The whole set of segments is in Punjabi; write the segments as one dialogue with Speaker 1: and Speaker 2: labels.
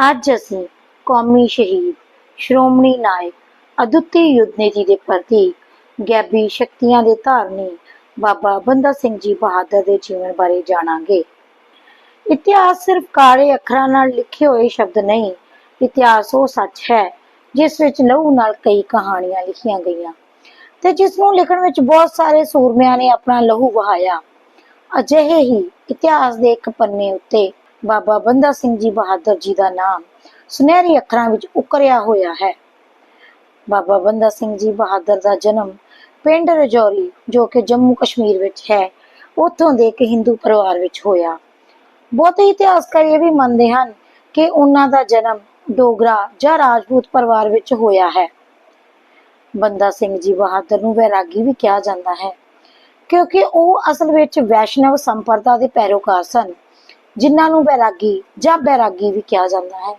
Speaker 1: ਅੱਜ ਅਸੀਂ ਕੌਮੀ ਸ਼ਹੀਦ ਸ਼੍ਰੋਮਣੀ ਨਾਇਕ ਅਦੁੱਤੀ ਯੁੱਧਨੇ ਜੀ ਦੇ ਪ੍ਰਤੀਕ ਗੈਬੀ ਸ਼ਕਤੀਆਂ ਦੇ ਧਾਰਨੀ ਬਾਬਾ ਬੰਦਾ ਸਿੰਘ ਜੀ ਬਹਾਦਰ ਦੇ ਜੀਵਨ ਬਾਰੇ ਜਾਣਾਂਗੇ। ਇਤਿਹਾਸ ਸਿਰਫ ਕਾਲੇ ਅੱਖਰਾਂ ਨਾਲ ਲਿਖੇ ਹੋਏ ਸ਼ਬਦ ਨਹੀਂ, ਇਤਿਹਾਸ ਉਹ ਸੱਚ ਹੈ, ਜਿਸ ਵਿੱਚ ਲਹੂ ਨਾਲ ਕਈ ਕਹਾਣੀਆਂ ਲਿਖੀਆਂ ਗਈਆਂ ਤੇ ਜਿਸ ਨੂੰ ਲਿਖਣ ਵਿੱਚ ਬਹੁਤ ਸਾਰੇ ਸੂਰਮਿਆਂ ਨੇ ਆਪਣਾ ਲਹੂ ਵਹਾਇਆ। ਅਜਿਹੇ ਹੀ ਇਤਿਹਾਸ ਦੇ ਇੱਕ ਪੰਨੇ ਉੱਤੇ ਬਾਬਾ ਬੰਦਾ ਸਿੰਘ ਜੀ ਬਹਾਦਰ ਜੀ ਦਾ ਨਾਮ ਸੁਨਹਿਰੀ ਅੱਖਰਾਂ ਵਿੱਚ ਉਕਰਿਆ ਹੋਇਆ ਹੈ। ਬਾਬਾ ਬੰਦਾ ਸਿੰਘ ਜੀ ਬਹਾਦਰ ਦਾ ਜਨਮ ਪਿੰਡ ਰਜੌਰੀ, ਜੋ ਕਿ ਜੰਮੂ ਕਸ਼ਮੀਰ ਵਿੱਚ ਹੈ, ਉੱਥੋਂ ਦੇ ਇੱਕ ਹਿੰਦੂ ਪਰਿਵਾਰ ਵਿੱਚ ਹੋਇਆ। ਬਹੁਤੇ ਇਤਿਹਾਸਕਾਰ ਇਹ ਵੀ ਮੰਨਦੇ ਹਨ ਕਿ ਉਹਨਾਂ ਦਾ ਜਨਮ ਡੋਗਰਾ ਜਾਂ ਰਾਜਪੂਤ ਪਰਿਵਾਰ ਵਿੱਚ ਹੋਇਆ ਹੈ। ਬੰਦਾ ਸਿੰਘ ਜੀ ਬਹਾਦਰ ਨੂੰ ਵੈਰਾਗੀ ਵੀ ਕਿਹਾ ਜਾਂਦਾ ਹੈ, ਕਿਉਂਕਿ ਉਹ ਅਸਲ ਵਿੱਚ ਵੈਸ਼ਨਵ ਸੰਪਰਦਾ ਦੇ ਪੈਰੋਕਾਰ ਸਨ। ਜਿਨ੍ਹਾਂ ਨੂੰ ਬੈਰਾਗੀ ਜਾਂ ਬੈਰਾਗੀ ਵੀ ਕਿਹਾ ਜਾਂਦਾ ਹੈ।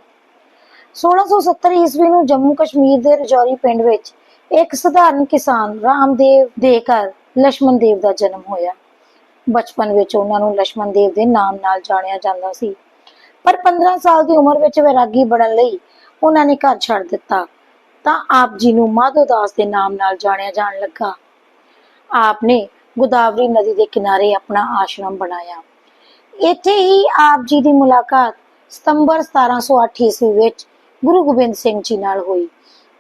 Speaker 1: 1670 ਈਸਵੀ ਨੂੰ ਜੰਮੂ ਕਸ਼ਮੀਰ ਦੇ ਰਜੌਰੀ ਪਿੰਡ ਵਿੱਚ ਇੱਕ ਸਧਾਰਨ ਕਿਸਾਨ ਰਾਮਦੇਵ ਦੇ ਘਰ ਲక్ష్మణ ਦੇਵ ਦਾ ਜਨਮ ਹੋਇਆ। ਬਚਪਨ ਵਿੱਚ ਉਹਨਾਂ ਨੂੰ ਲక్ష్మణ ਦੇਵ ਦੇ ਨਾਮ ਨਾਲ ਜਾਣਿਆ ਜਾਂਦਾ ਸੀ। ਪਰ 15 ਸਾਲ ਦੀ ਉਮਰ ਵਿੱਚ ਵੈਰਾਗੀ ਬਣਨ ਲਈ ਉਹਨਾਂ ਨੇ ਘਰ ਛੱਡ ਦਿੱਤਾ। ਤਾਂ ਆਪ ਜੀ ਨੂੰ ਮਾਧੋਦਾਸ ਦੇ ਨਾਮ ਨਾਲ ਜਾਣਿਆ ਜਾਣ ਲੱਗਾ। ਆਪ ਨੇ ਗੋਦਾਵਰੀ ਨਦੀ ਦੇ ਕਿਨਾਰੇ ਆਪਣਾ ਆਸ਼ਰਮ ਬਣਾਇਆ। ਇੱਥੇ ਹੀ ਆਪ ਜੀ ਦੀ ਮੁਲਾਕਾਤ ਸਤੰਬਰ 1708 ਈਸਵੀ ਵਿੱਚ ਗੁਰੂ ਗੋਬਿੰਦ ਸਿੰਘ ਜੀ ਨਾਲ ਹੋਈ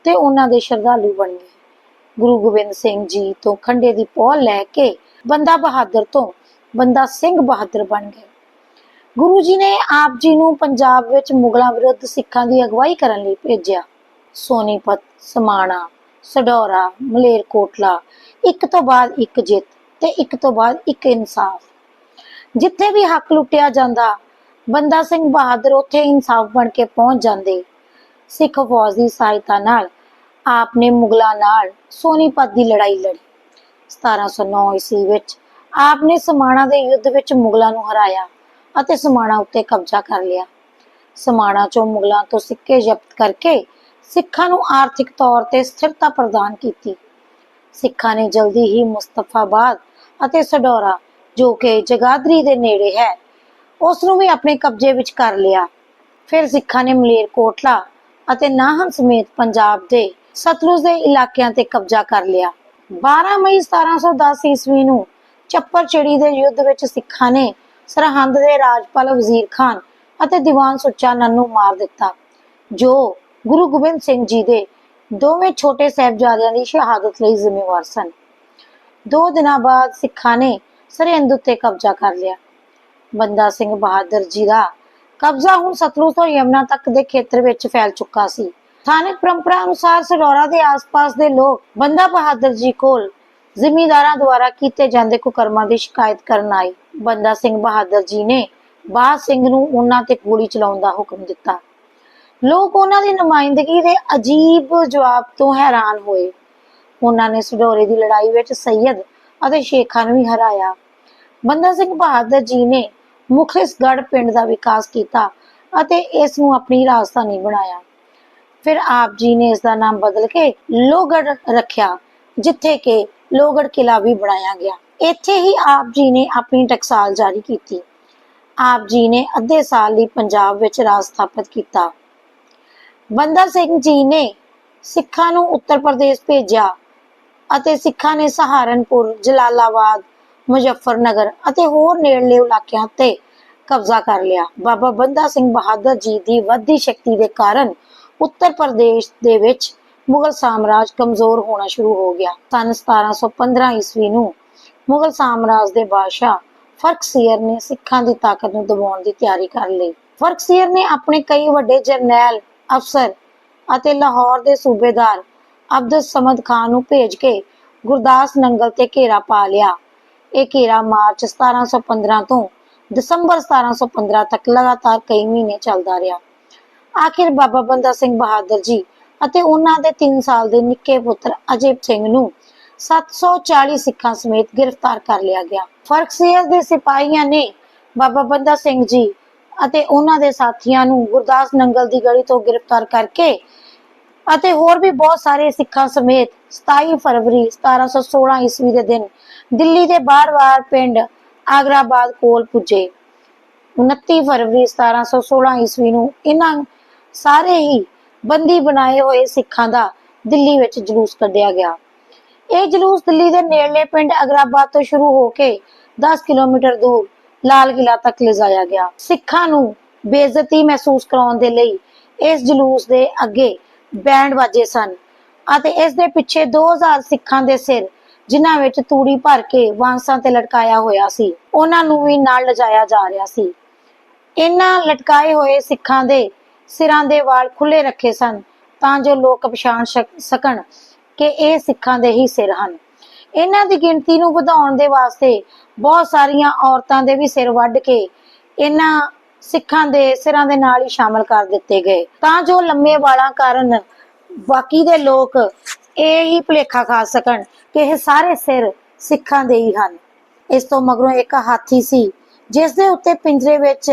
Speaker 1: ਤੇ ਉਹਨਾਂ ਦੇ ਸ਼ਰਧਾਲੂ ਬਣ ਗਏ। ਗੁਰੂ ਗੋਬਿੰਦ ਸਿੰਘ ਜੀ ਤੋਂ ਖੰਡੇ ਦੀ ਪੌਲ ਲੈ ਕੇ ਬੰਦਾ ਬਹਾਦਰ ਤੋਂ ਬੰਦਾ ਸਿੰਘ ਬਹਾਦਰ ਬਣ ਗਏ। ਗੁਰੂ ਜੀ ਨੇ ਆਪ ਜੀ ਨੂੰ ਪੰਜਾਬ ਵਿੱਚ ਮੁਗਲਾਂ ਵਿਰੁੱਧ ਸਿੱਖਾਂ ਦੀ ਅਗਵਾਈ ਕਰਨ ਲਈ ਭੇਜਿਆ। ਸੋਨੀਪਤ, ਸਮਾਣਾ, ਸਡੌਰਾ, ਮਲੇਰਕੋਟਲਾ, ਇੱਕ ਤੋਂ ਬਾਅਦ ਇੱਕ ਜਿੱਤ ਤੇ ਇੱਕ ਤੋਂ ਬਾਅਦ ਇੱਕ ਇਨਸਾਫ। ਜਿੱਥੇ ਵੀ ਹੱਕ ਲੁੱਟਿਆ ਜਾਂਦਾ, ਬੰਦਾ ਸਿੰਘ ਬਹਾਦਰ ਉੱਥੇ ਇਨਸਾਫ ਬਣ ਕੇ ਪਹੁੰਚ ਜਾਂਦੇ। ਸਿੱਖ ਫੌਜ ਦੀ ਸਹਾਇਤਾ ਨਾਲ ਆਪ ਨੇ ਮੁਗਲਾਂ ਨਾਲ ਸੋਨੀਪਤ ਦੀ ਲੜਾਈ ਲੜੀ। 1709 ਈਸਵੀ ਵਿੱਚ ਆਪ ਨੇ ਸਮਾਣਾ ਦੇ ਯੁੱਧ ਵਿੱਚ ਮੁਗਲਾਂ ਨੂੰ ਹਰਾਇਆ ਅਤੇ ਸਮਾਣਾ ਉੱਤੇ ਕਬਜ਼ਾ ਕਰ ਲਿਆ। ਸਮਾਣਾ ਚੋਂ ਮੁਗਲਾਂ ਤੋਂ ਸਿੱਕੇ ਜ਼ਬਤ ਕਰਕੇ ਸਿੱਖਾਂ ਨੂੰ ਆਰਥਿਕ ਤੌਰ ਤੇ ਸਥਿਰਤਾ ਪ੍ਰਦਾਨ ਕੀਤੀ। ਸਿੱਖਾਂ ਨੇ ਜਲਦੀ ਹੀ ਮੁਸਤਫਾਬਾਦ ਅਤੇ ਸਡੋਰਾ ਜੋ ਕਿ ਜਗਾਦਰੀ ਦੇ ਨੇੜੇ ਹੈ। ਉਸ ਨੂੰ ਵੀ ਆਪਣੇ ਕਬਜ਼ੇ ਵਿੱਚ ਕਰ ਲਿਆ। ਫਿਰ ਸਿੱਖਾਂ ਨੇ ਮਲੇਰਕੋਟਲਾ ਅਤੇ ਨਾਹਨ ਸਮੇਤ ਪੰਜਾਬ ਦੇ ਸਤਲੁਜ ਦੇ ਇਲਾਕਿਆਂ ਤੇ ਕਬਜ਼ਾ ਕਰ ਲਿਆ। 12 ਮਈ 1710 ਈਸਵੀ ਨੂੰ ਚੱਪਰਚਿੜੀ ਦੇ ਯੁੱਧ ਵਿੱਚ ਸਿੱਖਾਂ ਨੇ ਸਰਹੰਦ ਦੇ ਰਾਜਪਾਲ ਵਜ਼ੀਰ ਖਾਨ ਅਤੇ ਦੀਵਾਨ ਸੁੱਚਾ ਨੰਨ ਮਾਰ ਦਿੱਤਾ, ਜੋ ਗੁਰੂ ਗੋਬਿੰਦ ਸਿੰਘ ਜੀ ਦੇ ਦੋਵੇਂ ਛੋਟੇ ਸਾਹਿਬਜ਼ਾਦਿਆਂ ਦੀ ਸ਼ਹਾਦਤ ਲਈ ਜ਼ਿੰਮੇਵਾਰ ਸਨ। ਦੋ ਦਿਨਾਂ ਬਾਅਦ ਸਿੱਖਾਂ ਨੇ ਸਰਹਿੰਦ ਉੱਤੇ ਕਬਜ਼ਾ ਕਰ ਲਿਆ। ਬੰਦਾ ਸਿੰਘ ਬਹਾਦਰ ਜੀ ਦਾ ਕਬਜ਼ਾ ਹੁਣ ਸਤਲੁਜ ਤੋਂ ਯਮਨਾ ਤੱਕ ਦੇ ਖੇਤਰ ਵਿੱਚ ਫੈਲ ਚੁੱਕਾ ਸੀ। ਸਥਾਨਕ ਪਰੰਪਰਾ ਅਨੁਸਾਰ ਸਡੌਰਾ ਦੇ ਆਸ-ਪਾਸ ਦੇ ਲੋਕ ਬੰਦਾ ਬਹਾਦਰ ਜੀ ਕੋਲ ਜ਼ਿਮੀਂਦਾਰਾਂ ਦੁਆਰਾ ਕੀਤੇ ਜਾਂਦੇ ਕੁਕਰਮਾਂ ਦੀ ਸ਼ਿਕਾਇਤ ਕਰਨ ਆਏ। ਬੰਦਾ ਸਿੰਘ ਬਹਾਦਰ ਜੀ ਨੇ ਬਾਦ ਸਿੰਘ ਨੂੰ ਉਹਨਾਂ ਤੇ ਗੋਲੀ ਚਲਾਉਣ ਦਾ ਹੁਕਮ ਦਿੱਤਾ। ਲੋਕ ਉਹਨਾਂ ਦੀ ਨੁਮਾਇੰਦਗੀ ਦੇ ਅਜੀਬ ਜਵਾਬ ਤੋਂ ਹੈਰਾਨ ਹੋਏ। ਉਹਨਾਂ ਨੇ ਸਡੋਰੇ ਦੀ ਲੜਾਈ ਵਿੱਚ ਸੈਯਦ ਅਤੇ ਸ਼ੇਖਾਂ ਨੂੰ ਵੀ ਹਰਾਇਆ। ਬੰਦਾ ਸਿੰਘ ਬਹਾਦਰ ਜੀ ਨੇ ਮੁਖਲਿਸਗੜ੍ਹ ਪਿੰਡ ਦਾ ਵਿਕਾਸ ਕੀਤਾ ਅਤੇ ਇਸ ਨੂੰ ਆਪਣੀ ਰਾਜਧਾਨੀ ਬਣਾਇਆ। ਫਿਰ ਆਪ ਜੀ ਨੇ ਇਸ ਦਾ ਨਾਮ ਬਦਲ ਕੇ ਲੋਹਗੜ੍ਹ ਰੱਖਿਆ, ਜਿੱਥੇ ਕਿ ਲੋਗੜ ਕਿਲਾ ਵੀ ਬਣਾਇਆ ਗਿਆ। ਇੱਥੇ ਹੀ ਆਪ ਜੀ ਨੇ ਆਪਣੀ ਟਕਸਾਲ ਜਾਰੀ ਕੀਤੀ। ਆਪ ਜੀ ਨੇ ਅੱਧੇ ਸਾਲ ਲਈ ਪੰਜਾਬ ਵਿੱਚ ਰਾਜ ਸਥਾਪਿਤ ਕੀਤਾ। ਬੰਦਾ ਸਿੰਘ ਜੀ ਨੇ ਸਿੱਖਾਂ ਨੂੰ ਉੱਤਰ ਪ੍ਰਦੇਸ਼ ਭੇਜਿਆ ਅਤੇ ਸਿੱਖਾਂ ਨੇ ਸਹਾਰਨਪੁਰ, ਜਲਾਲਾਬਾਦ, ਮੁਜ਼ੱਫਰਨਗਰ ਅਤੇ ਹੋਰ ਨੇੜਲੇ ਇਲਾਕਿਆਂ ਤੇ ਕਬਜ਼ਾ ਕਰ ਲਿਆ। ਬਾਬਾ ਬੰਦਾ ਸਿੰਘ ਬਹਾਦਰ ਜੀ ਦੀ ਵੱਧਦੀ ਸ਼ਕਤੀ ਦੇ ਕਾਰਨ ਉੱਤਰ ਪ੍ਰਦੇਸ਼ ਦੇ ਵਿੱਚ ਮੁਗਲ ਸਾਮਰਾਜ ਕਮਜ਼ੋਰ ਹੋਣਾ ਸ਼ੁਰੂ ਹੋ ਗਿਆ। ਸਨ 1715 ਈਸਵੀ ਨੂੰ ਮੁਗਲ ਸਾਮਰਾਜ ਦੇ ਬਾਦਸ਼ਾਹ ਫਰਕਸੀਅਰ ਨੇ ਸਿੱਖਾਂ ਦੀ ਤਾਕਤ ਨੂੰ ਦਬਾਉਣ ਦੀ ਤਿਆਰੀ ਕਰ ਲਈ। ਫਰਕਸੀਅਰ ਨੇ ਆਪਣੇ ਕਈ ਵੱਡੇ ਜਰਨੈਲ, ਅਫਸਰ ਅਤੇ ਲਾਹੌਰ ਦੇ ਸੂਬੇਦਾਰ ਅਬਦੁਲ ਸਮਦ ਖਾਨ ਨੂੰ ਭੇਜ ਕੇ ਗੁਰਦਾਸ ਨੰਗਲ ਤੇ ਘੇਰਾ ਪਾ ਲਿਆ। ਇਹ ਘੇਰਾ ਮਾਰਚ 1715 ਤੋਂ ਦਸੰਬਰ 1715 ਤੱਕ ਲਗਾਤਾਰ ਕਈ ਮਹੀਨੇ ਚੱਲਦਾ ਰਿਹਾ। ਆਖਿਰ ਬਾਬਾ ਬੰਦਾ ਸਿੰਘ ਬਹਾਦਰ ਜੀ ਅਤੇ ਉਹਨਾਂ ਦੇ 3 ਸਾਲ ਦੇ ਨਿੱਕੇ ਪੁੱਤਰ ਅਜੀਬ ਸਿੰਘ ਨੂੰ 740 ਸਿੱਖਾਂ ਸਮੇਤ ਗ੍ਰਿਫਤਾਰ ਕਰ ਲਿਆ ਗਿਆ। ਫਰਕਸੀਅਰ ਦੇ ਸਿਪਾਹੀਆਂ ਨੇ ਬਾਬਾ ਬੰਦਾ ਸਿੰਘ ਜੀ ਅਤੇ ਉਹਨਾਂ ਦੇ ਸਾਥੀਆਂ ਨੂੰ ਗੁਰਦਾਸ ਨੰਗਲ ਦੀ ਗਲੀ ਤੋਂ ਗ੍ਰਿਫਤਾਰ ਕਰਕੇ ਅਤੇ ਹੋਰ ਵੀ ਬਹੁਤ ਸਾਰੇ ਸਿੱਖਾਂ ਸਮੇਤ 27 ਫਰਵਰੀ 1716 ਈਸਵੀ ਦੇ ਦਿਨ ਦਿੱਲੀ ਦੇ ਬਾਰ ਬਾਰ ਪਿੰਡ ਆਗਰਾਬਾਦ ਕੋਲ ਪੁੱਜੇ। 29 ਫਰਵਰੀ 1716 ਈਸਵੀ ਨੂੰ ਇਹਨਾਂ ਸਾਰੇ ਹੀ ਬੰਦੀ ਬਣਾਏ ਹੋਏ ਸਿੱਖਾਂ ਦਾ ਦਿੱਲੀ ਵਿੱਚ ਜਲੂਸ ਕੱਢਿਆ ਗਿਆ। ਇਹ ਜਲੂਸ ਦਿੱਲੀ ਦੇ ਨੇੜਲੇ ਪਿੰਡ ਅਗਰਾਬਾਦ ਤੋਂ ਸ਼ੁਰੂ ਹੋ ਕੇ 10 ਕਿਲੋਮੀਟਰ ਦੂਰ ਲਾਲ ਕਿਲਾ ਤੱਕ ਲਿਜਾਇਆ ਗਿਆ। ਸਿੱਖਾਂ ਨੂੰ ਬੇਇੱਜ਼ਤੀ ਮਹਿਸੂਸ ਕਰਾਉਣ ਦੇ ਲਈ ਇਸ ਜਲੂਸ ਦੇ ਅੱਗੇ ਬੈਂਡ ਵਾਜੇ ਸਨ ਅਤੇ ਇਸ ਦੇ ਪਿੱਛੇ 2000 ਸਿੱਖਾਂ ਦੇ ਸਿਰ, ਜਿਨ੍ਹਾਂ ਵਿੱਚ ਤੂੜੀ ਭਰ ਕੇ ਵਾਂਸਾਂ ਤੇ ਲਟਕਾਇਆ ਹੋਇਆ ਸੀ, ਉਹਨਾਂ ਨੂੰ ਵੀ ਨਾਲ ਲਿਜਾਇਆ ਜਾ ਰਿਹਾ ਸੀ। ਇਹਨਾਂ ਲਟਕਾਏ ਹੋਏ ਸਿੱਖਾਂ ਦੇ ਸਿਰਾਂ ਦੇ ਵਾਲ ਖੁੱਲੇ ਰੱਖੇ ਸਨ ਤਾਂ ਜੋ ਲੋਕ ਪਛਾਣ ਸ਼ਕ- ਸਕਣ ਕਿ ਇਹ ਸਿੱਖਾਂ ਦੇ ਹੀ ਸਿਰ ਹਨ। ਇਹਨਾਂ ਦੀ ਗਿਣਤੀ ਨੂੰ ਵਧਾਉਣ ਦੇ ਵਾਸਤੇ ਬਹੁਤ ਸਾਰੀਆਂ ਔਰਤਾਂ ਦੇ ਵੀ ਸਿਰ ਵੱਢ ਕੇ ਇਹਨਾਂ ਸਿੱਖਾਂ ਦੇ ਸਿਰਾਂ ਦੇ ਨਾਲ ਹੀ ਸ਼ਾਮਲ ਕਰ ਦਿੱਤੇ ਗਏ। ਤਾਂ ਜੋ ਲੰਮੇ ਵਾਲਾਂ ਕਾਰਨ ਬਾਕੀ ਦੇ ਲੋਕ ਇਹ ਹੀ ਭੁਲੇਖਾ ਖਾ ਸਕਣ ਕਿ ਇਹ ਸਾਰੇ ਸਿਰ ਸਿੱਖਾਂ ਦੇ ਹੀ ਹਨ। ਇਸ ਤੋਂ ਮਗਰੋਂ ਇੱਕ ਹਾਥੀ ਸੀ, ਜਿਸ ਦੇ ਉੱਤੇ ਪਿੰਜਰੇ ਵਿੱਚ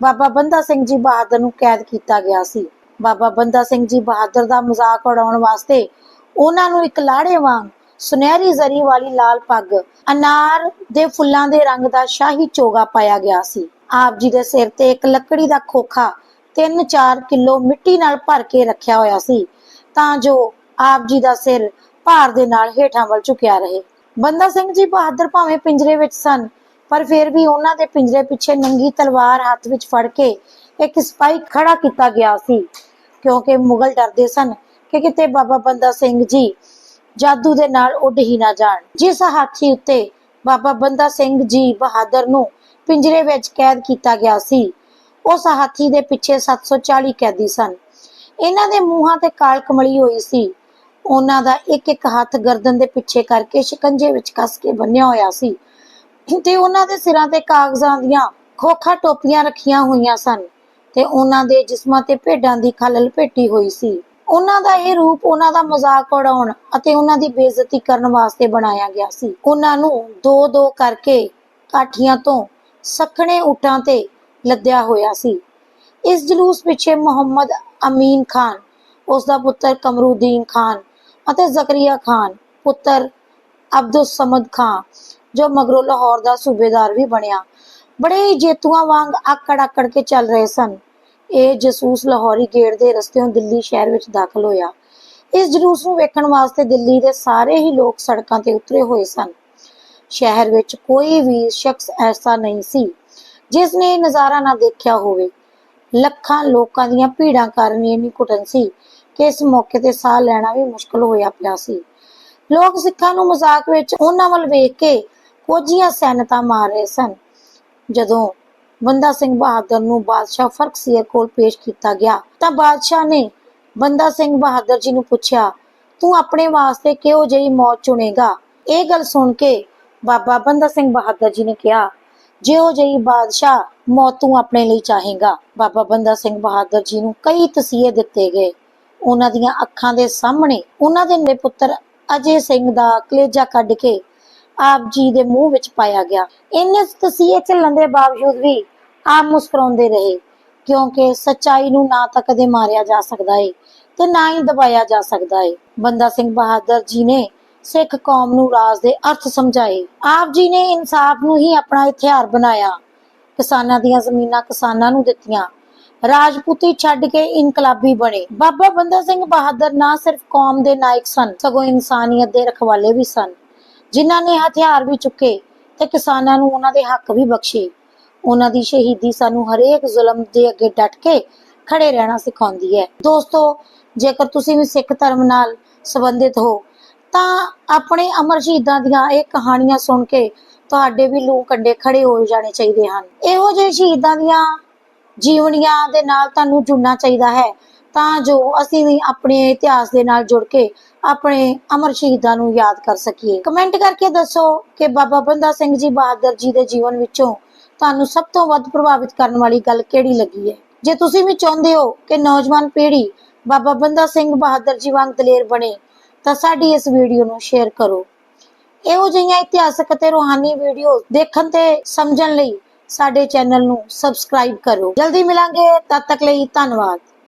Speaker 1: ਬਾਬਾ ਬੰਦਾ ਸਿੰਘ ਜੀ ਬਹਾਦਰ ਨੂੰ ਕੈਦ ਕੀਤਾ ਗਿਆ ਸੀ। ਬਾਬਾ ਬੰਦਾ ਸਿੰਘ ਜੀ ਬਹਾਦਰ ਦਾ ਮਜ਼ਾਕ ਉਡਾਉਣ ਵਾਸਤੇ ਉਹਨਾਂ ਨੂੰ ਇੱਕ ਲਾੜੇ ਵਾਂਗ ਸੁਨਹਿਰੀ ਜ਼ਰੀ ਵਾਲੀ ਲਾਲ ਪੱਗ, ਅਨਾਰ ਦੇ ਫੁੱਲਾਂ ਦੇ ਰੰਗ ਦਾ ਸ਼ਾਹੀ ਚੋਗਾ ਪਾਇਆ ਗਿਆ ਸੀ। ਆਪ ਜੀ ਦੇ ਸਿਰ ਤੇ ਇੱਕ ਲੱਕੜੀ ਦਾ ਖੋਖਾ 3-4 ਕਿਲੋ ਮਿੱਟੀ ਨਾਲ ਭਰ ਕੇ ਰੱਖਿਆ ਹੋਇਆ ਸੀ, ਤਾਂ ਜੋ ਆਪ ਜੀ ਦਾ ਸਿਰ ਭਾਰ ਦੇ ਨਾਲ ਹੇਠਾਂ ਵੱਲ ਝੁਕਿਆ ਰਹੇ। ਬੰਦਾ ਸਿੰਘ ਜੀ ਬਹਾਦਰ ਭਾਵੇਂ ਪਿੰਜਰੇ ਵਿੱਚ ਸਨ, ਪਰ ਫਿਰ ਵੀ ਉਹਨਾਂ ਦੇ ਪਿੰਜਰੇ ਪਿੱਛੇ ਨੰਗੀ ਤਲਵਾਰ ਹੱਥ ਵਿੱਚ ਫੜ ਕੇ ਇੱਕ ਸਿਪਾਹੀ ਖੜਾ ਕੀਤਾ ਗਿਆ ਸੀ, ਕਿਉਂਕਿ ਮੁਗਲ ਡਰਦੇ ਸਨ ਕਿ ਕਿਤੇ ਬਾਬਾ ਬੰਦਾ ਸਿੰਘ ਜੀ ਜਾਦੂ ਦੇ ਨਾਲ ਉੱਡ ਹੀ ਨਾ ਜਾਣ। ਜਿਸ ਹਾਥੀ ਉੱਤੇ ਬਾਬਾ ਬੰਦਾ ਸਿੰਘ ਜੀ ਬਹਾਦਰ ਨੂੰ ਪਿੰਜਰੇ ਵਿੱਚ ਕੈਦ ਕੀਤਾ ਗਿਆ ਸੀ, ਉਸ ਹਾਥੀ ਦੇ ਪਿੱਛੇ 740 ਕੈਦੀ ਸਨ। ਇਹਨਾਂ ਦੇ ਮੂੰਹਾਂ ਤੇ ਕਾਲ ਕਮਲੀ ਹੋਈ ਸੀ। ਉਹਨਾਂ ਦਾ ਇੱਕ ਇੱਕ ਹੱਥ ਗਰਦਨ ਦੇ ਪਿੱਛੇ ਕਰਕੇ ਸ਼ਿਕੰਜੇ ਵਿੱਚ ਕੱਸ ਕੇ ਬੰਨਿਆ ਹੋਇਆ ਸੀ ਤੇ ਉਹਨਾਂ ਦੇ ਸਿਰਾਂ ਤੇ ਕਾਗਜ਼ਾਂ ਦੀਆਂ ਖੋਖਾ ਟੋਪੀਆਂ ਰੱਖੀਆਂ ਹੋਈਆਂ ਸਨ ਤੇ ਉਹਨਾਂ ਦੇ ਜਿਸਮਾਂ ਤੇ ਭੇਡਾਂ ਦੀ ਖੱਲ ਲਪੇਟੀ ਹੋਈ ਸੀ। ਉਹਨਾਂ ਦਾ ਇਹ ਰੂਪ, ਉਹਨਾਂ ਦਾ ਮਜ਼ਾਕ ਉਡਾਉਣ ਅਤੇ ਉਹਨਾਂ ਦੀ ਬੇਇੱਜ਼ਤੀ ਕਰਨ ਵਾਸਤੇ ਬਣਾਇਆ ਗਿਆ ਸੀ। ਉਹਨਾਂ ਨੂੰ ਦੋ ਦੋ ਕਰਕੇ ਕਾਠੀਆਂ ਤੋਂ ਸਖਣੇ ਉਟਾਂ ਤੇ ਲੱਦਿਆ ਹੋਇਆ ਸੀ। ਇਸ ਜਲੂਸ ਪਿੱਛੇ ਮੁਹੰਮਦ ਅਮੀਨ ਖਾਨ, ਉਸ ਦਾ ਪੁੱਤਰ ਕਮਰੂਦੀਨ ਖਾਨ ਅਤੇ ਜ਼ਕਰੀਆ ਖਾਨ, ਪੁੱਤਰ ਅਬਦੁਲ ਸਮਦ ਖਾਨ, ਜੋ ਮਗਰੋਂ ਲਾਹੌਰ ਦਾ ਸੂਬੇਦਾਰ ਵੀ ਬਣਿਆ। ਬੜੇ ਹੀ ਜੇਤੂਆਂ ਵਾਂਗ ਆਕੜ ਆਕੜ ਕੇ ਚੱਲ ਰਹੇ ਸਨ। ਇਹ ਜਸੂਸ ਲਾਹੌਰੀ ਗੇਟ ਦੇ ਰਸਤਿਓਂ ਦਿੱਲੀ ਸ਼ਹਿਰ ਵਿੱਚ ਦਾਖਲ ਹੋਇਆ। ਇਸ ਜਲੂਸ ਨੂੰ ਵੇਖਣ ਵਾਸਤੇ ਦਿੱਲੀ ਦੇ ਸਾਰੇ ਹੀ ਲੋਕ ਸੜਕਾਂ ਤੇ ਉਤਰੇ ਹੋਏ ਸਨ। ਸ਼ਹਿਰ ਵਿੱਚ ਕੋਈ ਵੀ ਸ਼ਖਸ ਐਸਾ ਨਹੀਂ ਸੀ, ਜਿਸ ਨੇ ਨਜ਼ਾਰਾ ਨਾ ਦੇਖਿਆ ਹੋਵੇ। ਲੱਖਾਂ ਲੋਕਾਂ ਦੀਆਂ ਭੀੜਾਂ ਕਾਰਨ ਇੰਨੀ ਘੁਟਨ ਸੀ ਕਿ ਇਸ ਮੌਕੇ ਤੇ ਸਾਹ ਲੈਣਾ ਵੀ ਮੁਸ਼ਕਲ ਹੋਇਆ ਪਿਆ ਸੀ। ਲੋਕ ਸਿੱਖਾਂ ਨੂੰ ਮਜ਼ਾਕ ਵਿੱਚ ਉਹਨਾਂ ਵੱਲ ਵੇਖ ਕੇ ਕੋਝੀਆਂ ਸੈਨਤਾਂ ਮਾਰ ਰਹੇ ਸਨ। ਜਦੋਂ ਬੰਦਾ ਸਿੰਘ ਬਹਾਦਰ ਨੂੰ ਬਾਦਸ਼ਾਹ ਫਰਕਸੀਰ ਕੋਲ ਪੇਸ਼ ਕੀਤਾ ਗਿਆ। ਤਾਂ ਬਾਦਸ਼ਾਹ ਨੇ ਬੰਦਾ ਸਿੰਘ ਬਹਾਦਰ ਜੀ ਨੂੰ ਪੁੱਛਿਆ, ਤੂੰ ਆਪਣੇ ਵਾਸਤੇ ਕਿਹੋ ਜਿਹੀ ਮੌਤ ਚੁਣੇਗਾ? ਇਹ ਗੱਲ ਸੁਣ ਕੇ ਬਾਬਾ ਬੰਦਾ ਸਿੰਘ ਬਹਾਦਰ ਜੀ ਨੇ ਕਿਹਾ, ਜਿਹੋ ਜਿਹੀ ਬਾਦਸ਼ਾਹ ਮੌਤ ਤੂੰ ਆਪਣੇ ਲਈ ਚਾਹੇਗਾ। ਬਾਬਾ ਬੰਦਾ ਸਿੰਘ ਬਹਾਦਰ ਜੀ ਨੂੰ ਕਈ ਤਸੀਹੇ ਦਿੱਤੇ ਗਏ। ਉਹਨਾਂ ਦੀਆਂ ਅੱਖਾਂ ਦੇ ਸਾਹਮਣੇ ਉਹਨਾਂ ਦੇ ਪੁੱਤਰ ਅਜੇ ਸਿੰਘ ਦਾ ਕਲੇਜਾ ਕੱਢ ਕੇ ਆਪ ਜੀ ਦੇ ਮੂੰਹ ਵਿੱਚ ਪਾਇਆ ਗਿਆ। ਇੰਨੇ ਤਸੀਹੇ ਝੱਲਣ ਦੇ ਬਾਵਜੂਦ ਵੀ ਆਪ ਮੁਸਕਰਾਉਂਦੇ ਰਹੇ, ਕਿਉਂਕਿ ਸੱਚਾਈ ਨੂੰ ਨਾ ਤਾਂ ਕਦੇ ਮਾਰਿਆ ਜਾ ਸਕਦਾ ਏ ਤੇ ਨਾ ਹੀ ਦਬਾਇਆ ਜਾ ਸਕਦਾ ਏ। ਬੰਦਾ ਸਿੰਘ ਬਹਾਦਰ ਜੀ ਨੇ ਸਿੱਖ ਕੌਮ ਨੂੰ ਰਾਜ ਦੇ ਅਰਥ ਸਮਝਾਏ। ਆਪ ਜੀ ਨੇ ਇਨਸਾਫ ਨੂੰ ਹੀ ਆਪਣਾ ਹਥਿਆਰ ਬਣਾਇਆ। ਕਿਸਾਨਾਂ ਦੀਆਂ ਜ਼ਮੀਨਾਂ ਕਿਸਾਨਾਂ ਨੂੰ ਦਿੱਤੀਆਂ। ਰਾਜਪੂਤੀ ਛੱਡ ਕੇ ਇਨਕਲਾਬੀ ਬਣੇ। ਬਾਬਾ ਬੰਦਾ ਸਿੰਘ ਬਹਾਦਰ ਨਾ ਸਿਰਫ ਕੌਮ ਦੇ ਨਾਇਕ ਸਨ, ਸਗੋਂ ਇਨਸਾਨੀਅਤ ਦੇ ਰਖਵਾਲੇ ਵੀ ਸਨ। ਜਿਨ੍ਹਾਂ ਨੇ ਹਥਿਆਰ ਵੀ ਚੁੱਕੇ ਤੇ ਕਿਸਾਨਾਂ ਨੂੰ ਉਹਨਾਂ ਦੇ ਹੱਕ ਵੀ ਬਖਸ਼ੇ। ਉਹਨਾਂ ਦੀ ਸ਼ਹੀਦੀ ਸਾਨੂੰ ਹਰੇਕ ਜ਼ੁਲਮ ਦੇ ਅੱਗੇ ਡਟ ਕੇ ਖੜੇ ਰਹਿਣਾ ਸਿਖਾਉਂਦੀ ਹੈ। ਦੋਸਤੋ, ਜੇਕਰ ਤੁਸੀਂ ਵੀ ਸਿੱਖ ਧਰਮ ਨਾਲ ਸੰਬੰਧਿਤ ਹੋ, ਤਾਂ ਆਪਣੇ ਅਮਰ ਸ਼ਹੀਦਾਂ ਦੀਆਂ ਇਹ ਕਹਾਣੀਆਂ ਸੁਣ ਕੇ ਤੁਹਾਡੇ ਵੀ ਲੂ ਕੰਡੇ ਖੜੇ ਹੋ ਜਾਣੇ ਚਾਹੀਦੇ ਹਨ। ਇਹੋ ਜਿਹੇ ਸ਼ਹੀਦਾਂ ਦੀਆਂ ਜੀਵਨੀਆਂ ਦੇ ਨਾਲ ਤੁਹਾਨੂੰ ਜੁੜਨਾ ਚਾਹੀਦਾ ਹੈ। ਤਾਂ ਜੋ ਅਸੀਂ ਵੀ ਆਪਣੇ ਇਤਿਹਾਸ ਦੇ ਨਾਲ ਜੁੜ ਕੇ ਆਪਣੇ ਅਮਰ ਸ਼ਹੀਦਾਂ ਨੂੰ ਯਾਦ ਕਰ ਸਕੀਏ। ਕਮੈਂਟ ਕਰਕੇ ਦੱਸੋ ਕਿ ਬਾਬਾ ਬੰਦਾ ਸਿੰਘ ਜੀ ਬਹਾਦਰ ਜੀ ਦੇ ਜੀਵਨ ਵਿੱਚੋਂ ਤੁਹਾਨੂੰ ਸਭ ਤੋਂ ਵੱਧ ਪ੍ਰਭਾਵਿਤ ਕਰਨ ਵਾਲੀ ਗੱਲ ਕਿਹੜੀ ਲੱਗੀ ਹੈ? ਜੇ ਤੁਸੀਂ ਵੀ ਚਾਹੁੰਦੇ ਹੋ ਕਿ ਨੌਜਵਾਨ ਪੀੜ੍ਹੀ ਬਾਬਾ ਬੰਦਾ ਸਿੰਘ ਬਹਾਦਰ ਜੀ ਵਾਂਗ ਦਲੇਰ ਬਣੇ, ਤਾਂ ਸਾਡੀ ਇਸ ਵੀਡੀਓ ਨੂੰ ਸ਼ੇਅਰ ਕਰੋ। ਇਹੋ ਜਿਹੀਆਂ ਇਤਿਹਾਸਕ ਅਤੇ ਰੂਹਾਨੀ ਵੀਡੀਓ ਦੇਖਣ ਤੇ ਸਮਝਣ ਲਈ ਸਾਡੇ ਚੈਨਲ ਨੂੰ ਸਬਸਕ੍ਰਾਈਬ ਕਰੋ। ਜਲਦੀ ਮਿਲਾਂਗੇ, ਤਦ ਤੱਕ ਲਈ ਧੰਨਵਾਦ।